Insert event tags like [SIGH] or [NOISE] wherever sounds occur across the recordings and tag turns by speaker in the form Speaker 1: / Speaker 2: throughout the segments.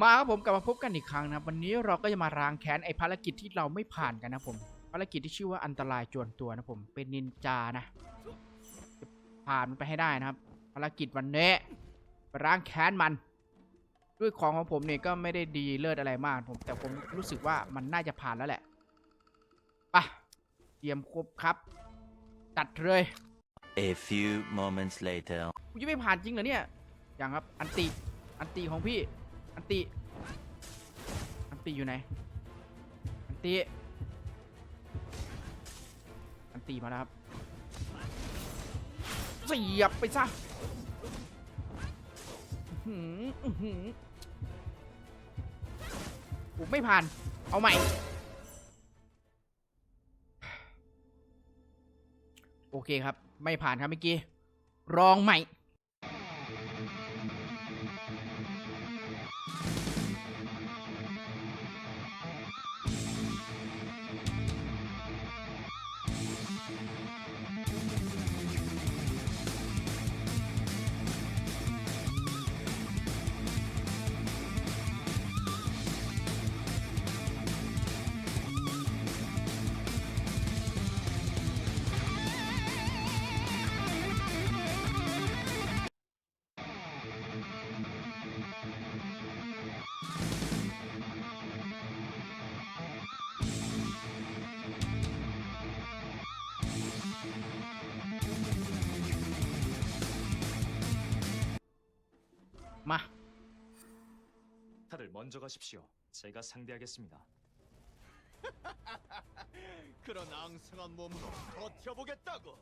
Speaker 1: มาครับผมกลับมาพบกันอีกครั้งนะครับวันนี้เราก็จะมาล้างแค้นไอ้ภารกิจที่เราไม่ผ่านกันนะผมภารกิจที่ชื่อว่าอันตรายจวนตัวนะผมเป็นนินจานะจะผ่านมันไปให้ได้นะครับ ภารกิจวันนี้ไปล้างแค้นมัน ด้วยของของผมเนี่ยก็ไม่ได้ดีเลิศอะไรมากผม แต่ผมรู้สึกว่ามันน่าจะผ่านแล้วแหละไปะเตรียมครบครับจัดเลย
Speaker 2: A few moments later.
Speaker 1: กูจะไม่ผ่านจริงเหรอเนี่ยอย่างครับอันติอันติของพี่ อันติ อันติอยู่ไหน อันติ อันติมาแล้วครับเสียบไปซะอือหืออื้อหือกูไม่ผ่าน เอาใหม่ โอเคครับ ไม่ผ่านครับเมื่อกี้ รองใหม่ มา
Speaker 3: 다들 먼저 가십시오. 제가 상대하겠습니다. [LAUGHS]
Speaker 4: 그런 앙상한 몸으로 버텨보겠다고.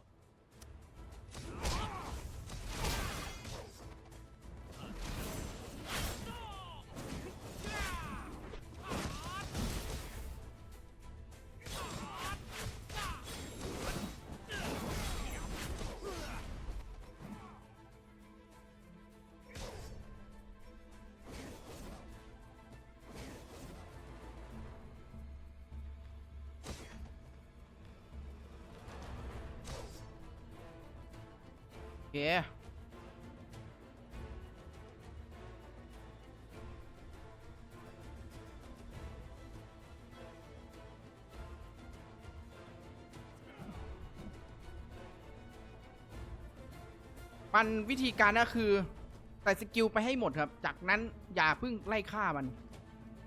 Speaker 1: คมันวิธีการก็คือใส่สกิลไปให้หมดครับ จากนั้นอย่าเพิ่งไล่ฆ่ามัน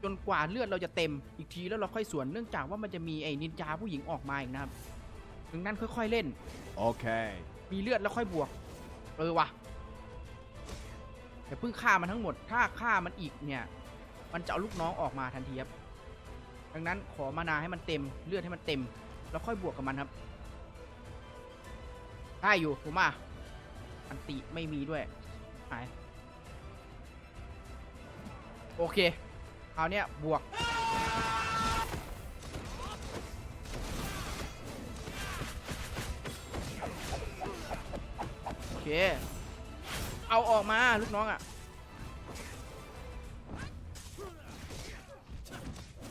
Speaker 1: จนกว่าเลือดเราจะเต็มอีกทีแล้วเราค่อยสวนเนื่องจากว่ามันจะมีไอ้นินจาผู้หญิงออกมาอีกนะครับ ถึงนั้นค่อยๆเล่น
Speaker 4: โอเค
Speaker 1: มีเลือดแล้วค่อยบวก เออว่ะแต่เพิ่งฆ่ามันทั้งหมด ถ้าฆ่ามันอีกเนี่ย มันจะเอาลูกน้องออกมาทันทีครับ ดังนั้นขอมานาให้มันเต็มเลือดให้มันเต็ม แล้วค่อยบวกกับมันครับ ได้อยู่ผมอะอันติไม่มีด้วยหายโอเคคราวเนี้ยบวก เค เอาออกมาลูกน้องอะ่ะ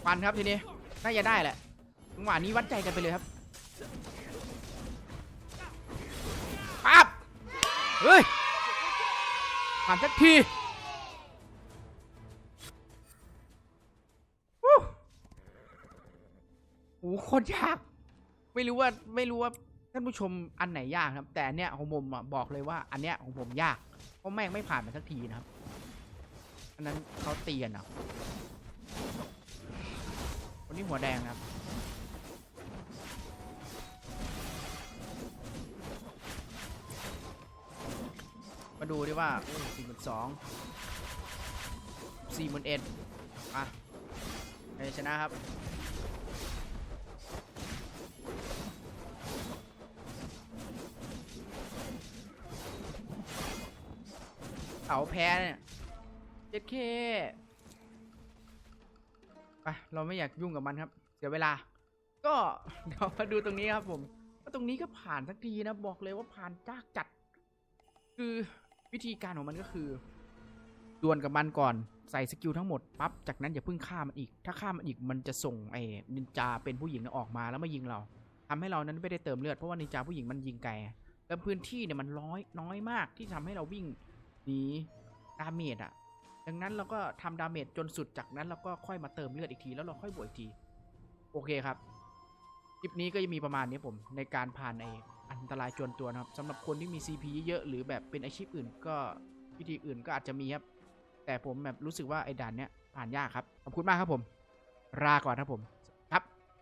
Speaker 1: ฟันครับทีนี้ น่าจะได้แหละจังหวะนี้วัดใจกันไปเลยครับปั๊บเฮ้ยผ่านสักทีโอ้โหโคตรยาก ไม่รู้ว่า ไม่รู้ว่า ท่านผู้ชมอันไหนยากครับ แต่อันเนี้ยของผมอะบอกเลยว่า อันเนี้ยของผมยาก เพราะแม่งไม่ผ่านมาสักทีนะครับ อันนั้นเขาเตีกันเนาะคนนี้หัวแดงครับมาดูดิว่าสี่หมื่นสองสี่หมื่นเอ็ดอะใครชนะครับ เสาแพ้เนี่ยเจ็ดเคไปเราไม่อยากยุ่งกับมันครับ เสียเวลา ก็เดี๋ยวมาดูตรงนี้ครับผมก็ตรงนี้ก็ผ่านสักทีนะบอกเลยว่าผ่านจากจัด คือวิธีการของมันก็คือดวลกับมันก่อนใส่สกิลทั้งหมดปั๊บจากนั้นอย่าเพิ่งฆ่ามันอีก ถ้าฆ่ามันอีกมันจะส่งไอ้นินจาเป็นผู้หญิงออกมาแล้วมายิงเราทำให้เรานั้นไม่ได้เติมเลือดเพราะว่านินจาผู้หญิงมันยิงไกลแล้วพื้นที่เนี่ยมันน้อยน้อยมากที่ทำให้เราวิ่ง นีดาเมจอะดังนั้นเราก็ทำดาเมจจนสุดจากนั้นเราก็ค่อยมาเติมเลือดอีกทีแล้วเราค่อยบวกอีกที โอเคครับ คลิปนี้ก็จะมีประมาณนี้ผมในการผ่านไออันตรายจวนตัวนะครับสำหรับคนที่มี CP เยอะๆหรือแบบเป็นอาชีพอื่นก็วิธีอื่นก็อาจจะมีครับ แต่ผมแบบรู้สึกว่าไอ้ด่านเนี้ยผ่านยากครับ ขอบคุณมากครับผมลาก่อนครับผม